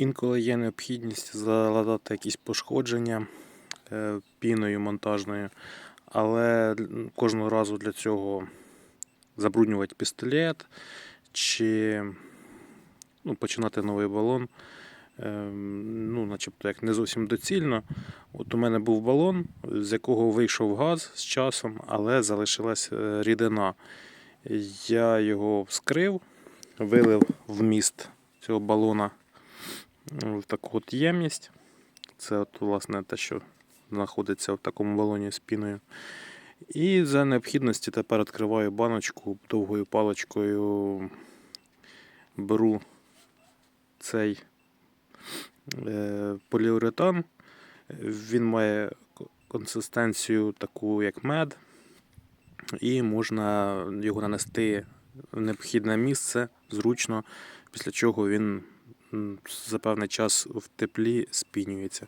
Інколи є необхідність заладати якісь пошкодження е, піною монтажною, але кожного разу для цього забруднювати пістолет чи ну, починати новий балон. е, Ну, начебто як не зовсім доцільно. От у мене був балон, з якого вийшов газ з часом, але залишилась е, рідина. Я його вскрив, вилив вміст цього балона в таку от ємність. Це от, власне те, що знаходиться в такому балоні з. І за необхідності тепер відкриваю баночку довгою паличкою, беру цей е, поліуретан. Він має консистенцію таку, як мед, і можна його нанести в необхідне місце зручно, після чого він за певний час в теплі спінюється.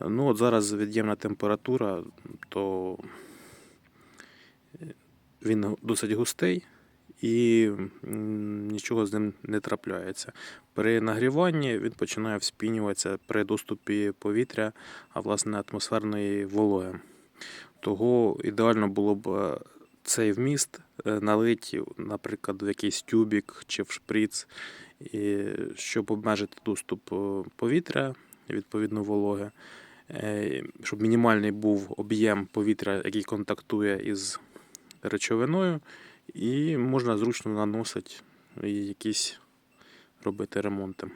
Ну, от зараз від'ємна температура, то е, він досить густий і нічого з ним не трапляється. При нагріванні він починає вспінюватися при доступі повітря, а власне атмосферної вологи. Того ідеально було б е, цей вміст е, налити, наприклад, в якийсь тюбік чи в шприц, і щоб обмежити доступ е, повітря, відповідно вологи, е, щоб мінімальний був об'єм повітря, який контактує із речовиною, і можна зручно наносити якісь робити ремонти.